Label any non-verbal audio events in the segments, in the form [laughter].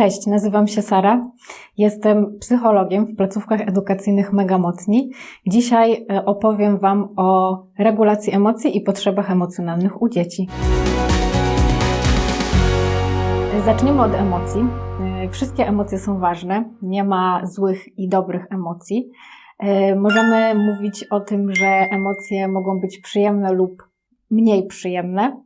Cześć, nazywam się Sara. Jestem psychologiem w placówkach edukacyjnych Mega Mocni. Dzisiaj e, opowiem Wam o regulacji emocji i potrzebach emocjonalnych u dzieci. Zacznijmy od emocji. E, wszystkie emocje są ważne. Nie ma złych i dobrych emocji. E, możemy mówić o tym, że emocje mogą być przyjemne lub mniej przyjemne.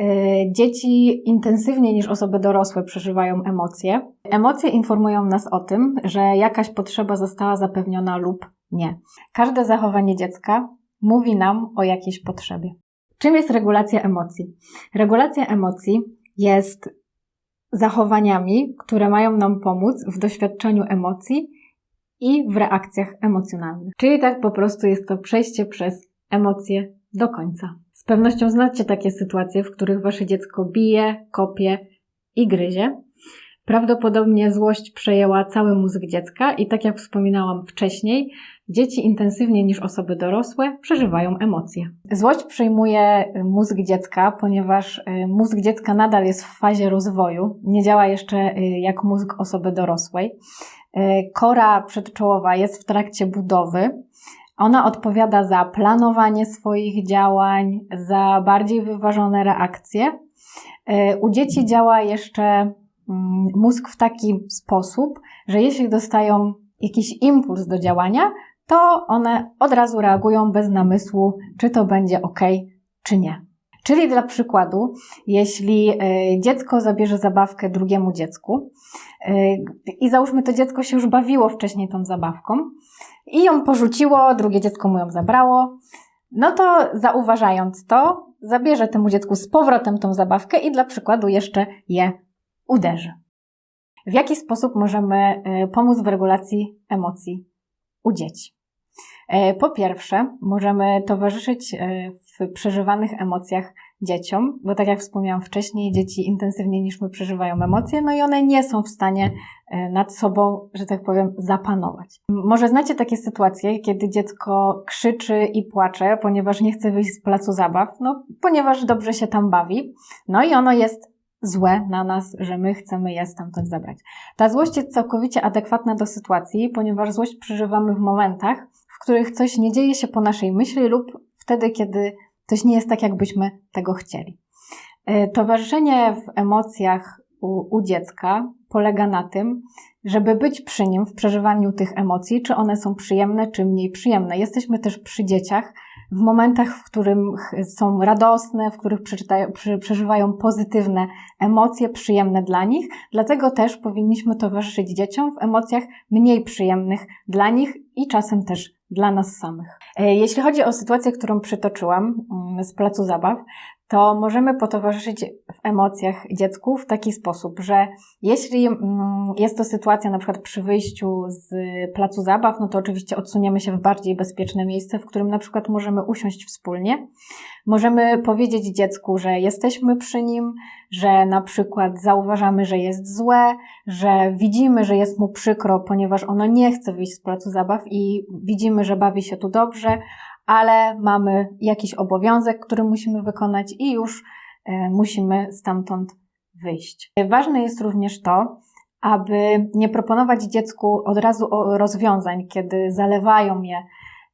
E, dzieci intensywniej niż osoby dorosłe przeżywają emocje. Emocje informują nas o tym, że jakaś potrzeba została zapewniona lub nie. Każde zachowanie dziecka mówi nam o jakiejś potrzebie. Czym jest regulacja emocji? Regulacja emocji jest zachowaniami, które mają nam pomóc w doświadczeniu emocji i w reakcjach emocjonalnych. Czyli tak po prostu jest to przejście przez emocje do końca. Z pewnością znacie takie sytuacje, w których wasze dziecko bije, kopie i gryzie. Prawdopodobnie złość przejęła cały mózg dziecka i tak jak wspominałam wcześniej, dzieci intensywniej niż osoby dorosłe przeżywają emocje. Złość przejmuje mózg dziecka, ponieważ y, mózg dziecka nadal jest w fazie rozwoju, nie działa jeszcze y, jak mózg osoby dorosłej. Y, kora przedczołowa jest w trakcie budowy, ona odpowiada za planowanie swoich działań, za bardziej wyważone reakcje. E, u dzieci działa jeszcze mm, mózg w taki sposób, że jeśli dostają jakiś impuls do działania, to one od razu reagują bez namysłu, czy to będzie ok, czy nie. Czyli dla przykładu, jeśli e, dziecko zabierze zabawkę drugiemu dziecku e, i załóżmy to dziecko się już bawiło wcześniej tą zabawką i ją porzuciło, drugie dziecko mu ją zabrało, no to zauważając to, zabierze temu dziecku z powrotem tą zabawkę i dla przykładu jeszcze je uderzy. W jaki sposób możemy e, pomóc w regulacji emocji u dzieci? Po pierwsze, możemy towarzyszyć w przeżywanych emocjach dzieciom, bo tak jak wspomniałam wcześniej, dzieci intensywniej niż my przeżywają emocje, no i one nie są w stanie e, nad sobą, że tak powiem, zapanować. Może znacie takie sytuacje, kiedy dziecko krzyczy i płacze, ponieważ nie chce wyjść z placu zabaw, no ponieważ dobrze się tam bawi, no i ono jest złe na nas, że my chcemy je stamtąd zabrać. Ta złość jest całkowicie adekwatna do sytuacji, ponieważ złość przeżywamy w momentach, których coś nie dzieje się po naszej myśli lub wtedy, kiedy coś nie jest tak, jakbyśmy tego chcieli. E, towarzyszenie w emocjach u, u, dziecka polega na tym, żeby być przy nim w przeżywaniu tych emocji, czy one są przyjemne, czy mniej przyjemne. Jesteśmy też przy dzieciach w momentach, w których są radosne, w których przeżywają pozytywne emocje, przyjemne dla nich. Dlatego też powinniśmy towarzyszyć dzieciom w emocjach mniej przyjemnych dla nich i czasem też dla nas samych. E, jeśli chodzi o sytuację, którą przytoczyłam mm, z placu zabaw, to możemy potowarzyszyć w emocjach dziecku w taki sposób, że jeśli mm, jest to sytuacja na przykład przy wyjściu z placu zabaw, no to oczywiście odsuniemy się w bardziej bezpieczne miejsce, w którym na przykład możemy usiąść wspólnie. Możemy powiedzieć dziecku, że jesteśmy przy nim, że na przykład zauważamy, że jest złe, że widzimy, że jest mu przykro, ponieważ ono nie chce wyjść z placu zabaw i widzimy, że bawi się tu dobrze, ale mamy jakiś obowiązek, który musimy wykonać i już e, musimy stamtąd wyjść. Ważne jest również to, aby nie proponować dziecku od razu rozwiązań, kiedy zalewają je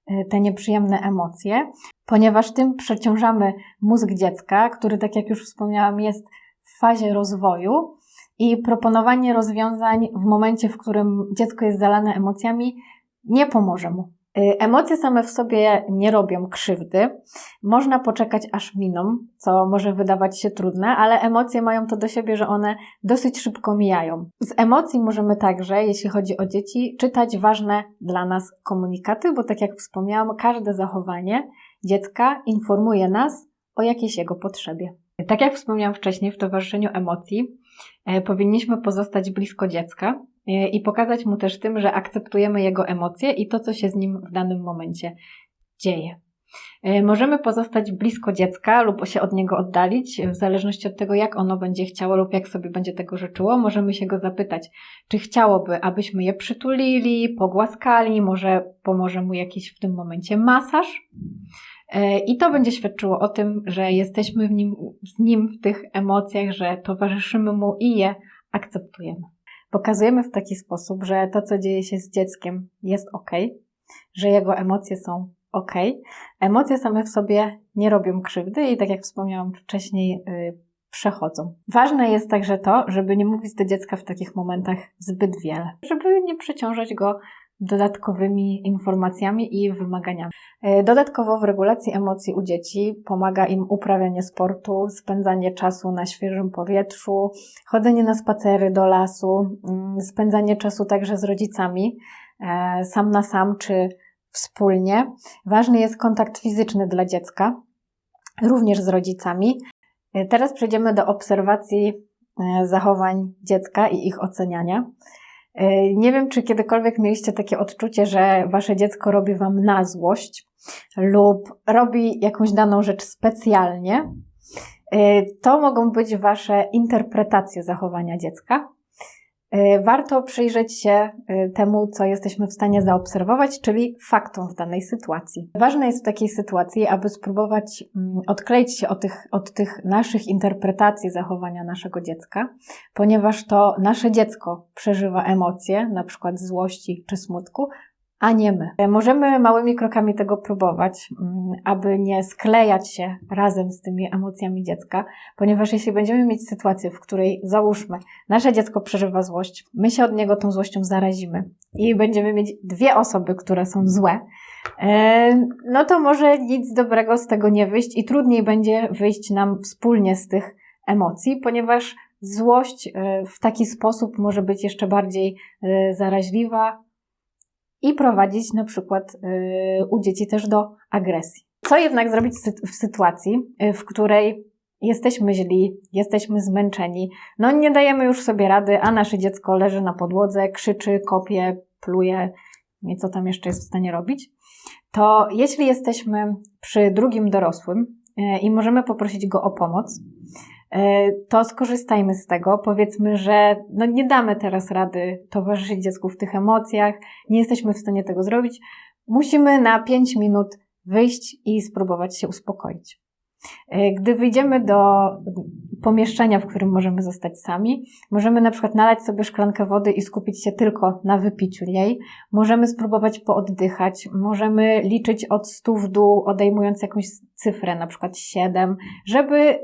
e, te nieprzyjemne emocje, ponieważ tym przeciążamy mózg dziecka, który, tak jak już wspomniałam, jest w fazie rozwoju i proponowanie rozwiązań w momencie, w którym dziecko jest zalane emocjami, nie pomoże mu. Y, emocje same w sobie nie robią krzywdy. Można poczekać aż miną, co może wydawać się trudne, ale emocje mają to do siebie, że one dosyć szybko mijają. Z emocji możemy także, jeśli chodzi o dzieci, czytać ważne dla nas komunikaty, bo tak jak wspomniałam, każde zachowanie dziecka informuje nas o jakiejś jego potrzebie. Tak jak wspomniałam wcześniej, w towarzyszeniu emocji e, powinniśmy pozostać blisko dziecka, i pokazać mu też tym, że akceptujemy jego emocje i to, co się z nim w danym momencie dzieje. E, możemy pozostać blisko dziecka lub się od niego oddalić, w zależności od tego, jak ono będzie chciało lub jak sobie będzie tego życzyło. Możemy się go zapytać, czy chciałoby, abyśmy je przytulili, pogłaskali, może pomoże mu jakiś w tym momencie masaż. E, I to będzie świadczyło o tym, że jesteśmy nim, z nim w tych emocjach, że towarzyszymy mu i je akceptujemy. Pokazujemy w taki sposób, że to, co dzieje się z dzieckiem, jest ok, że jego emocje są ok. Emocje same w sobie nie robią krzywdy i tak jak wspomniałam wcześniej, yy, przechodzą. Ważne jest także to, żeby nie mówić do dziecka w takich momentach zbyt wiele, żeby nie przeciążać go dodatkowymi informacjami i wymaganiami. E, dodatkowo w regulacji emocji u dzieci pomaga im uprawianie sportu, spędzanie czasu na świeżym powietrzu, chodzenie na spacery do lasu, mm, spędzanie czasu także z rodzicami, e, sam na sam czy wspólnie. Ważny jest kontakt fizyczny dla dziecka, również z rodzicami. E, teraz przejdziemy do obserwacji zachowań dziecka i ich oceniania. E, nie wiem, czy kiedykolwiek mieliście takie odczucie, że wasze dziecko robi wam na złość lub robi jakąś daną rzecz specjalnie. E, to mogą być wasze interpretacje zachowania dziecka. E, warto przyjrzeć się e, temu, co jesteśmy w stanie zaobserwować, czyli faktom w danej sytuacji. Ważne jest w takiej sytuacji, aby spróbować mm, odkleić się od tych, od tych naszych interpretacji zachowania naszego dziecka, ponieważ to nasze dziecko przeżywa emocje, na przykład złości czy smutku, a nie my. Możemy małymi krokami tego próbować, mm, aby nie sklejać się razem z tymi emocjami dziecka, ponieważ jeśli będziemy mieć sytuację, w której załóżmy, nasze dziecko przeżywa złość, my się od niego tą złością zarazimy i będziemy mieć dwie osoby, które są złe, e, no to może nic dobrego z tego nie wyjść i trudniej będzie wyjść nam wspólnie z tych emocji, ponieważ złość e, w taki sposób może być jeszcze bardziej e, zaraźliwa, i prowadzić na przykład y, u dzieci też do agresji. Co jednak zrobić w sytuacji, y, w której jesteśmy źli, jesteśmy zmęczeni, no nie dajemy już sobie rady, a nasze dziecko leży na podłodze, krzyczy, kopie, pluje, nie co tam jeszcze jest w stanie robić, to jeśli jesteśmy przy drugim dorosłym y, i możemy poprosić go o pomoc, to skorzystajmy z tego. Powiedzmy, że no nie damy teraz rady towarzyszyć dziecku w tych emocjach, nie jesteśmy w stanie tego zrobić. Musimy na 5 minut wyjść i spróbować się uspokoić. E, gdy wyjdziemy do pomieszczenia, w którym możemy zostać sami, możemy na przykład nalać sobie szklankę wody i skupić się tylko na wypiciu jej. Możemy spróbować pooddychać, możemy liczyć od 100 w dół, odejmując jakąś cyfrę, na przykład 7, żeby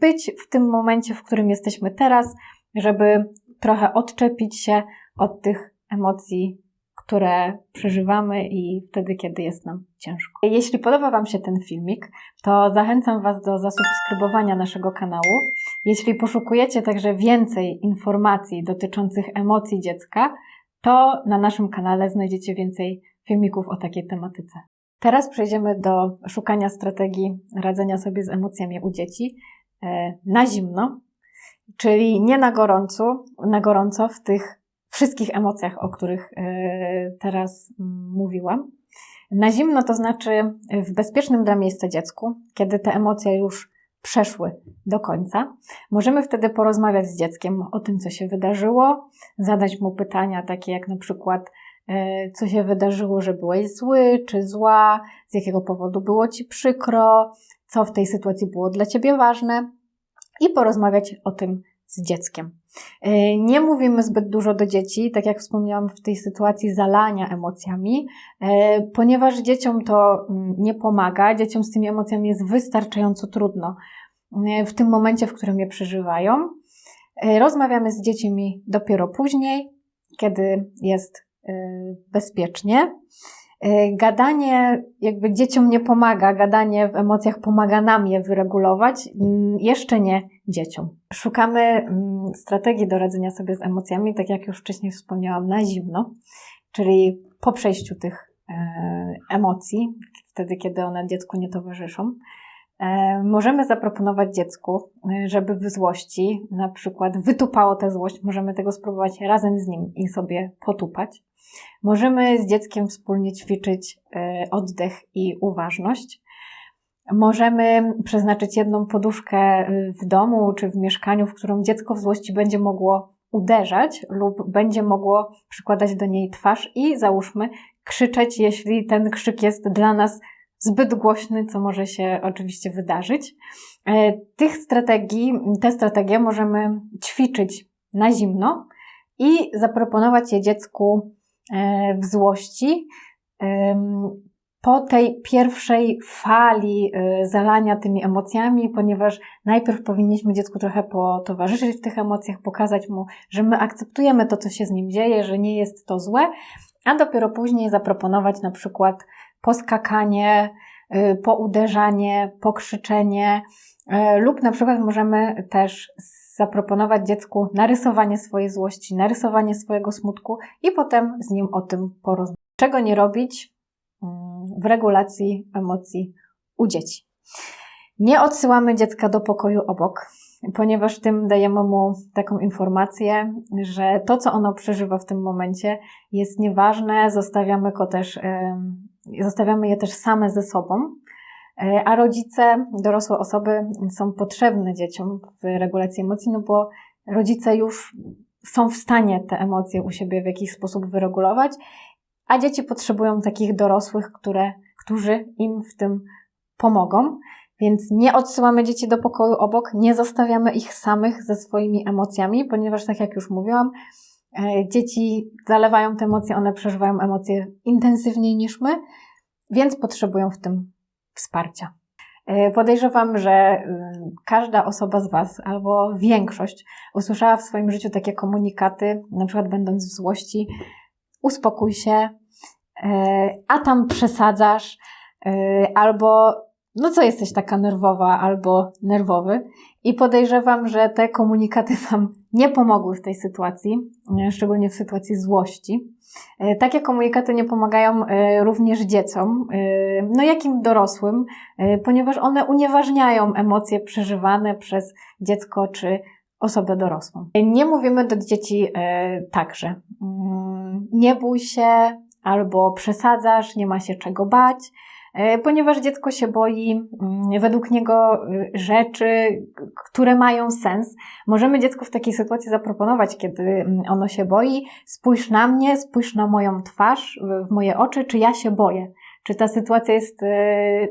być w tym momencie, w którym jesteśmy teraz, żeby trochę odczepić się od tych emocji, które przeżywamy i wtedy, kiedy jest nam ciężko. Jeśli podoba Wam się ten filmik, to zachęcam Was do zasubskrybowania naszego kanału. Jeśli poszukujecie także więcej informacji dotyczących emocji dziecka, to na naszym kanale znajdziecie więcej filmików o takiej tematyce. Teraz przejdziemy do szukania strategii radzenia sobie z emocjami u dzieci na zimno, czyli nie na gorąco, na gorąco w tych wszystkich emocjach, o których e, teraz mówiłam. Na zimno to znaczy w bezpiecznym dla miejsca dziecku, kiedy te emocje już przeszły do końca. Możemy wtedy porozmawiać z dzieckiem o tym, co się wydarzyło, zadać mu pytania takie jak na przykład, e, co się wydarzyło, że byłeś zły czy zła, z jakiego powodu było ci przykro, co w tej sytuacji było dla Ciebie ważne i porozmawiać o tym z dzieckiem. E, nie mówimy zbyt dużo do dzieci, tak jak wspomniałam w tej sytuacji zalania emocjami, e, ponieważ dzieciom to mm, nie pomaga, dzieciom z tymi emocjami jest wystarczająco trudno e, w tym momencie, w którym je przeżywają. Rozmawiamy z dziećmi dopiero później, kiedy jest bezpiecznie. E, gadanie jakby dzieciom nie pomaga, gadanie w emocjach pomaga nam je wyregulować, mm, jeszcze nie dzieciom. Szukamy mm, strategii do radzenia sobie z emocjami, tak jak już wcześniej wspomniałam, na zimno, czyli po przejściu tych e, emocji, wtedy kiedy one dziecku nie towarzyszą. E, możemy zaproponować dziecku, żeby w złości na przykład wytupało tę złość, możemy tego spróbować razem z nim i sobie potupać. Możemy z dzieckiem wspólnie ćwiczyć e, oddech i uważność. Możemy przeznaczyć jedną poduszkę e, w domu czy w mieszkaniu, w którą dziecko w złości będzie mogło uderzać lub będzie mogło przykładać do niej twarz i załóżmy krzyczeć, jeśli ten krzyk jest dla nas zbyt głośny, co może się oczywiście wydarzyć. E, tych strategii, te strategie możemy ćwiczyć na zimno i zaproponować je dziecku e, w złości. Po tej pierwszej fali e, zalania tymi emocjami, ponieważ najpierw powinniśmy dziecku trochę potowarzyszyć w tych emocjach, pokazać mu, że my akceptujemy to, co się z nim dzieje, że nie jest to złe, a dopiero później zaproponować na przykład poskakanie, y, pouderzanie, pokrzyczenie, y, lub na przykład możemy też zaproponować dziecku narysowanie swojej złości, narysowanie swojego smutku i potem z nim o tym porozmawiać. Czego nie robić mm, w regulacji emocji u dzieci? Nie odsyłamy dziecka do pokoju obok, ponieważ tym dajemy mu taką informację, że to, co ono przeżywa w tym momencie, jest nieważne, zostawiamy go też, zostawiamy je też same ze sobą. E, a rodzice, dorosłe osoby są potrzebne dzieciom w regulacji emocji, no bo rodzice już są w stanie te emocje u siebie w jakiś sposób wyregulować, a dzieci potrzebują takich dorosłych, które, którzy im w tym pomogą. Więc nie odsyłamy dzieci do pokoju obok, nie zostawiamy ich samych ze swoimi emocjami, ponieważ tak jak już mówiłam, dzieci zalewają te emocje, one przeżywają emocje intensywniej niż my, więc potrzebują w tym wsparcia. E, podejrzewam, że y, każda osoba z Was, albo większość, usłyszała w swoim życiu takie komunikaty, na przykład będąc w złości, uspokój się, e, a tam przesadzasz, albo no co jesteś taka nerwowa albo nerwowy. I podejrzewam, że te komunikaty [laughs] Wam nie pomogły w tej sytuacji, e, szczególnie w sytuacji złości. E, takie komunikaty nie pomagają e, również dzieciom, no jakim dorosłym, ponieważ one unieważniają emocje przeżywane przez dziecko czy osobę dorosłą. Nie mówimy do dzieci także. Mm, nie bój się albo przesadzasz, nie ma się czego bać ponieważ dziecko się boi mm, według niego y, rzeczy, które mają sens. Możemy dziecku w takiej sytuacji zaproponować, kiedy mm, ono się boi, spójrz na mnie, spójrz na moją twarz, w moje oczy, czy ja się boję. Czy ta sytuacja jest y,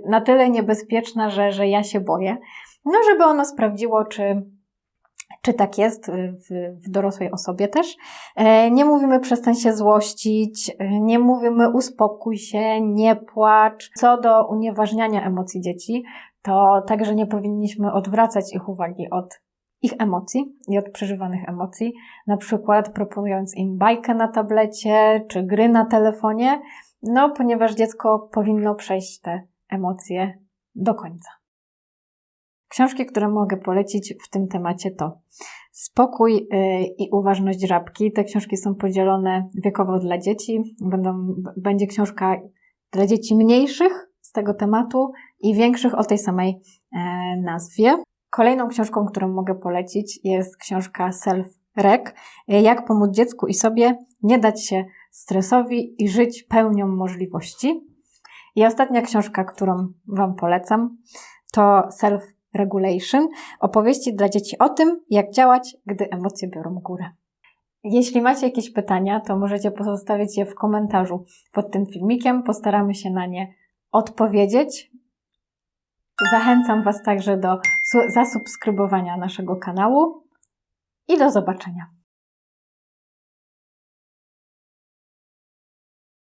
na tyle niebezpieczna, że, że ja się boję. No, żeby ono sprawdziło, czy, czy tak jest w, w, dorosłej osobie też. E, nie mówimy przestań się złościć, e, nie mówimy uspokój się, nie płacz. Co do unieważniania emocji dzieci, to także nie powinniśmy odwracać ich uwagi od ich emocji i od przeżywanych emocji, na przykład proponując im bajkę na tablecie czy gry na telefonie, no ponieważ dziecko powinno przejść te emocje do końca. Książki, które mogę polecić w tym temacie to Spokój y, i uważność żabki. Te książki są podzielone wiekowo dla dzieci. Będą, będzie książka dla dzieci mniejszych z tego tematu i większych o tej samej e, nazwie. Kolejną książką, którą mogę polecić jest książka Self Rek. Jak pomóc dziecku i sobie nie dać się stresowi i żyć pełnią możliwości. I ostatnia książka, którą Wam polecam, to Self Regulation, opowieści dla dzieci o tym, jak działać, gdy emocje biorą górę. Jeśli macie jakieś pytania, to możecie pozostawić je w komentarzu pod tym filmikiem. Postaramy się na nie odpowiedzieć. Zachęcam Was także do zasubskrybowania naszego kanału i do zobaczenia.